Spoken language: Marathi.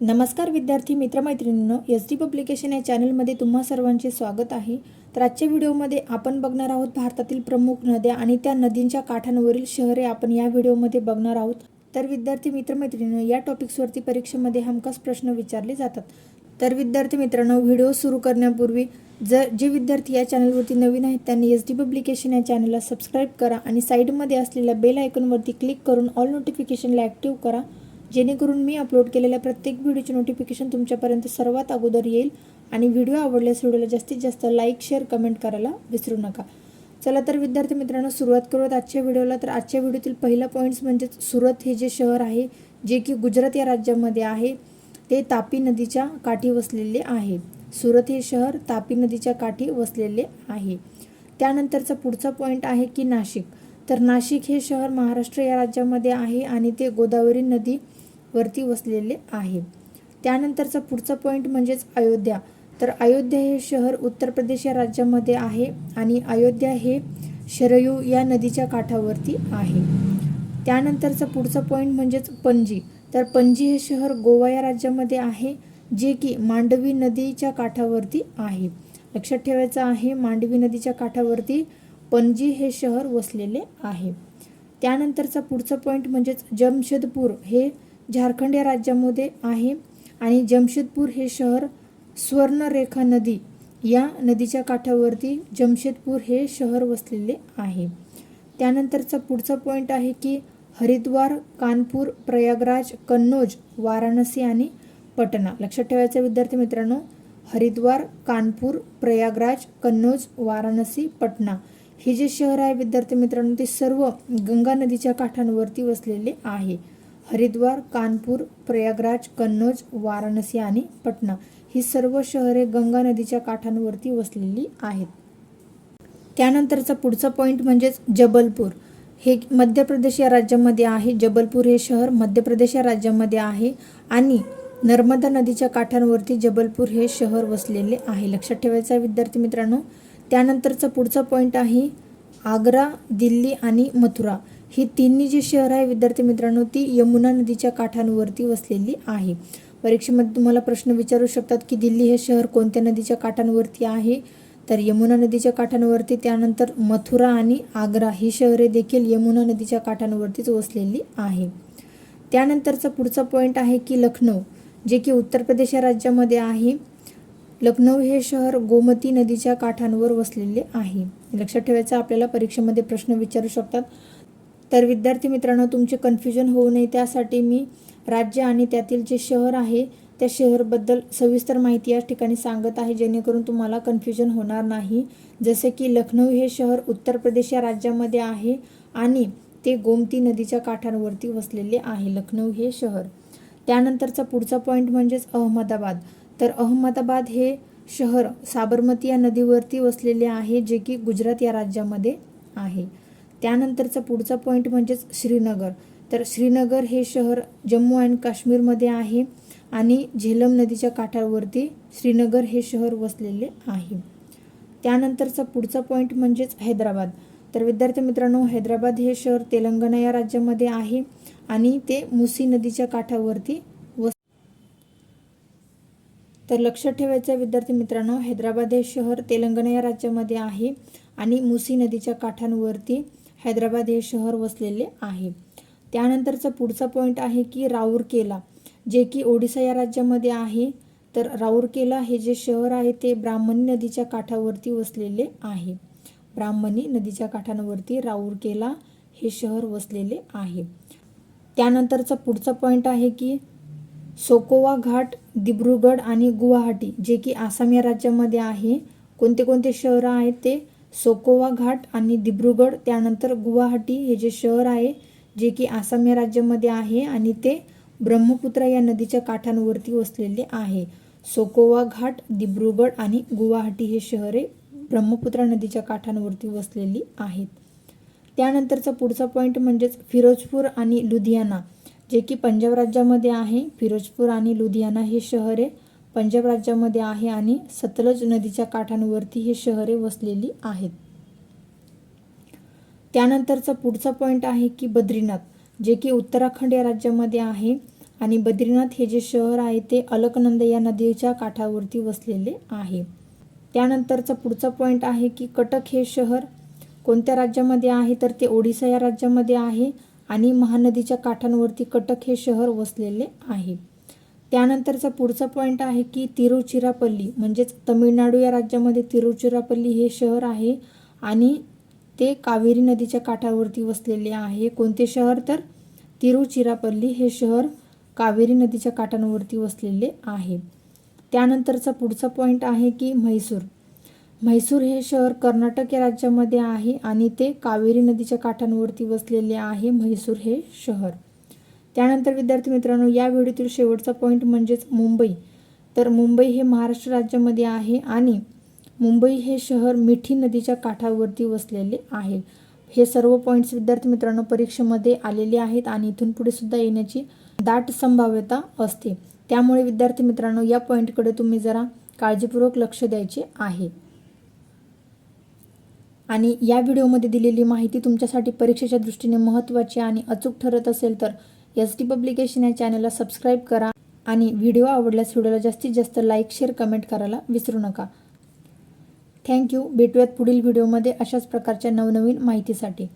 नमस्कार विद्यार्थी मित्रमैत्रिणींनो एस डी पब्लिकेशन या चॅनलमध्ये तुम्हा सर्वांचे स्वागत आहे. तर आजच्या व्हिडिओमध्ये आपण बघणार आहोत भारतातील प्रमुख नद्या आणि त्या नदींच्या काठांवरील शहरे आपण या व्हिडिओमध्ये बघणार आहोत. तर विद्यार्थी मित्रमैत्रिणींनो या टॉपिक्सवरती परीक्षेमध्ये हमखास प्रश्न विचारले जातात. तर विद्यार्थी मित्रांनो व्हिडिओ सुरू करण्यापूर्वी जर जे विद्यार्थी या चॅनलवरती नवीन आहेत त्यांनी एस डी पब्लिकेशन या चॅनलला सबस्क्राईब करा आणि साईडमध्ये असलेल्या बेल आयकॉनवरती क्लिक करून ऑल नोटिफिकेशनला ॲक्टिव्ह करा. जेणेकरून मी अपलोड केलेल्या प्रत्येक व्हिडिओचे नोटिफिकेशन तुमच्यापर्यंत सर्वात अगोदर येईल आणि व्हिडिओ आवडल्यास व्हिडिओला जास्तीत जास्त लाईक शेअर कमेंट करायला विसरू नका. चला तर विद्यार्थी मित्रांनो सुरुवात करूयात आजच्या व्हिडिओला तर आजच्या व्हिडिओतील पहिला पॉईंट्स म्हणजेच सुरत हे जे शहर आहे जे की गुजरात या राज्यामध्ये आहे ते तापी नदीच्या काठी वसलेले आहे. सुरत हे शहर तापी नदीच्या काठी वसलेले आहे. त्यानंतरचा पुढचा पॉईंट आहे की नाशिक. तर नाशिक हे शहर महाराष्ट्र या राज्यामध्ये आहे आणि ते गोदावरी नदी वरती वसलेले आहे. त्यानंतरचा पुढचा पॉईंट म्हणजेच अयोध्या. तर अयोध्या हे शहर उत्तर प्रदेश या राज्यामध्ये आहे आणि अयोध्या हे शरयू या नदीच्या काठावरती आहे. त्यानंतरचा पुढचा पॉईंट म्हणजेच पणजी. तर पणजी हे शहर गोवा या राज्यामध्ये आहे जे की मांडवी नदीच्या काठावरती आहे. लक्षात ठेवायचं आहे मांडवी नदीच्या काठावरती पणजी हे शहर वसलेले आहे. त्यानंतरचा पुढचा पॉईंट म्हणजेच जमशेदपूर हे झारखंड या राज्यामध्ये आहे. आणि जमशेदपूर हे शहर स्वर्णरेखा नदी या नदीच्या काठावरती जमशेदपूर हे शहर वसलेले आहे. त्यानंतरचा पुढचा पॉईंट आहे की हरिद्वार कानपूर प्रयागराज कन्नौज वाराणसी आणि पटना. लक्षात ठेवायचं विद्यार्थी मित्रांनो हरिद्वार कानपूर प्रयागराज कन्नौज वाराणसी पटना हे जे शहर आहे विद्यार्थी मित्रांनो ते सर्व गंगा नदीच्या काठांवरती वसलेले आहे. हरिद्वार कानपूर प्रयागराज कन्नौज वाराणसी आणि पटना ही सर्व शहरे गंगा नदीच्या काठांवरती वसलेली आहेत. त्यानंतरचा पुढचा पॉईंट म्हणजेच जबलपूर. हे मध्य प्रदेश या राज्यामध्ये आहे. जबलपूर हे शहर मध्य प्रदेश या राज्यामध्ये आहे आणि नर्मदा नदीच्या काठांवरती जबलपूर हे शहर वसलेले आहे. लक्षात ठेवायचं आहे विद्यार्थी मित्रांनो. त्यानंतरचा पुढचा पॉईंट आहे आग्रा दिल्ली आणि मथुरा. ही तिन्ही जी शहर आहे विद्यार्थी मित्रांनो ती यमुना नदीच्या काठांवरती वसलेली आहे. परीक्षेमध्ये तुम्हाला प्रश्न विचारू शकतात की दिल्ली हे शहर कोणत्या नदीच्या काठांवरती आहे? तर यमुना नदीच्या काठांवरती त्यानंतर मथुरा आणि आग्रा ही शहरे देखील यमुना नदीच्या काठांवरतीच वसलेली आहे. त्यानंतरचा पुढचा पॉईंट आहे की लखनौ जे की उत्तर प्रदेश या राज्यामध्ये आहे. लखनौ हे शहर गोमती नदीच्या काठांवर वसलेले आहे. लक्षात ठेवायचं आपल्याला परीक्षेमध्ये प्रश्न विचारू शकतात. तर विद्यार्थी मित्रांनो तुमचे कन्फ्युजन होऊ नये. त्यासाठी मी राज्य आणि त्यातील जे शहर आहे त्या शहरबद्दल सविस्तर माहिती या ठिकाणी सांगत आहे जेणेकरून तुम्हाला कन्फ्युजन होणार नाही. जसे की लखनौ हे शहर उत्तर प्रदेश या राज्यामध्ये आहे आणि ते गोमती नदीच्या काठांवरती वसलेले आहे लखनौ हे शहर. त्यानंतरचा पुढचा पॉईंट म्हणजेच अहमदाबाद. तर अहमदाबाद हे शहर साबरमती या नदीवरती वसलेले आहे जे की गुजरात या राज्यामध्ये आहे. त्यानंतरचा पुढचा पॉईंट म्हणजेच श्रीनगर. तर श्रीनगर हे शहर जम्मू अँड काश्मीरमध्ये आहे आणि झेलम नदीच्या काठावरती श्रीनगर हे शहर वसलेले आहे. त्यानंतरचा पुढचा पॉईंट म्हणजेच हैदराबाद. तर विद्यार्थी मित्रांनो हैदराबाद हे शहर तेलंगणा या राज्यामध्ये आहे आणि ते मुसी नदीच्या काठावरती वस तर लक्षात ठेवायचं आहे विद्यार्थी मित्रांनो हैदराबाद हे शहर तेलंगणा या राज्यामध्ये आहे आणि मुसी नदीच्या काठांवरती हैदराबाद हे शहर वसलेले आहे. त्यानंतरचा पुढचा पॉईंट आहे की राऊरकेला जे की ओडिसा या राज्यामध्ये आहे. तर राऊरकेला हे जे शहर आहे ते ब्राह्मणी नदीच्या काठावरती वसलेले आहे. ब्राह्मणी नदीच्या काठांवरती राऊरकेला हे शहर वसलेले आहे. त्यानंतरचा पुढचा पॉईंट आहे की सोकोवा घाट दिब्रुगड आणि गुवाहाटी जे की आसाम या राज्यामध्ये आहे. कोणते कोणते शहरं आहेत ते? सोकोवा घाट आणि दिब्रुगड त्यानंतर गुवाहाटी हे जे शहर आहे जे की आसाम या राज्यामध्ये आहे आणि ते ब्रह्मपुत्रा या नदीच्या काठांवरती वसलेले आहे. सोकोवा घाट दिब्रुगड आणि गुवाहाटी हे शहरे ब्रह्मपुत्रा नदीच्या काठांवरती वसलेली आहेत. त्यानंतरचा पुढचा पॉईंट म्हणजेच फिरोजपूर आणि लुधियाना जे की पंजाब राज्यामध्ये आहे. फिरोजपूर आणि लुधियाना हे शहरे पंजाब राज्यामध्ये आहे आणि सतलज नदीच्या काठांवरती हे शहरे वसलेली आहेत. त्यानंतरचा पुढचा पॉईंट आहे की बद्रीनाथ जे की उत्तराखंड या राज्यामध्ये आहे आणि बद्रीनाथ हे जे शहर आहे ते अलकनंद या नदीच्या काठावरती वसलेले आहे. त्यानंतरचा पुढचा पॉईंट आहे की कटक हे शहर कोणत्या राज्यामध्ये आहे तर ते ओडिसा या राज्यामध्ये आहे आणि महानदीच्या काठांवरती कटक हे शहर वसलेले आहे. त्यानंतरचा पुढचा पॉईंट आहे की तिरुचिरापल्ली. म्हणजेच तमिळनाडू या राज्यामध्ये तिरुचिरापल्ली हे शहर आहे आणि ते कावेरी नदीच्या काठावरती वसलेले आहे. कोणते शहर? तर तिरुचिरापल्ली हे शहर कावेरी नदीच्या काठांवरती वसलेले आहे. त्यानंतरचा पुढचा पॉईंट आहे की म्हैसूर. म्हैसूर हे शहर कर्नाटक या राज्यामध्ये आहे आणि ते कावेरी नदीच्या काठांवरती वसलेले आहे. म्हैसूर हे शहर. त्यानंतर विद्यार्थी मित्रांनो या व्हिडिओतील शेवटचा पॉईंट म्हणजेच मुंबई. तर मुंबई हे महाराष्ट्र राज्यामध्ये आहे आणि मुंबई हे शहर मिठी नदीच्या काठावरती वसलेले आहे. हे सर्व पॉईंट्स विद्यार्थी मित्रांनो परीक्षेमध्ये आलेले आहेत आणि इथून पुढे सुद्धा येण्याची दाट संभाव्यता असते. त्यामुळे विद्यार्थी मित्रांनो या पॉईंटकडे तुम्ही जरा काळजीपूर्वक लक्ष द्यायचे आहे. आणि या व्हिडिओमध्ये दिलेली माहिती तुमच्यासाठी परीक्षेच्या दृष्टीने महत्त्वाची आणि अचूक ठरत असेल तर एस टी पब्लिकेशन या चॅनलला सबस्क्राईब करा आणि व्हिडिओ आवडल्यास व्हिडिओला जास्तीत जास्त लाईक शेअर कमेंट करायला विसरू नका. थँक्यू भेटूयात पुढील व्हिडिओमध्ये अशाच प्रकारच्या नवनवीन माहितीसाठी.